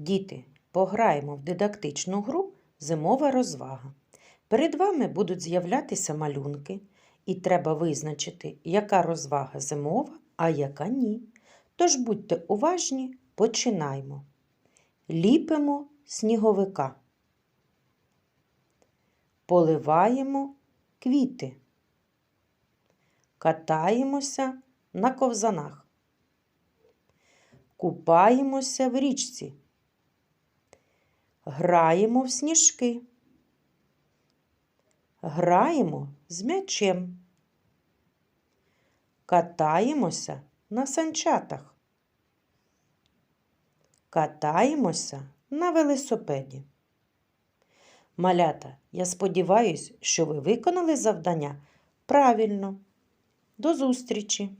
Діти, пограємо в дидактичну гру Зимова розвага. Перед вами будуть з'являтися малюнки, і треба визначити, яка розвага зимова, а яка ні. Тож будьте уважні, починаймо. Ліпимо сніговика. Поливаємо квіти. Катаємося на ковзанах. Купаємося в річці. Граємо в сніжки. Граємо з м'ячем. Катаємося на санчатах. Катаємося на велосипеді. Малята, я сподіваюся, що ви виконали завдання правильно. До зустрічі!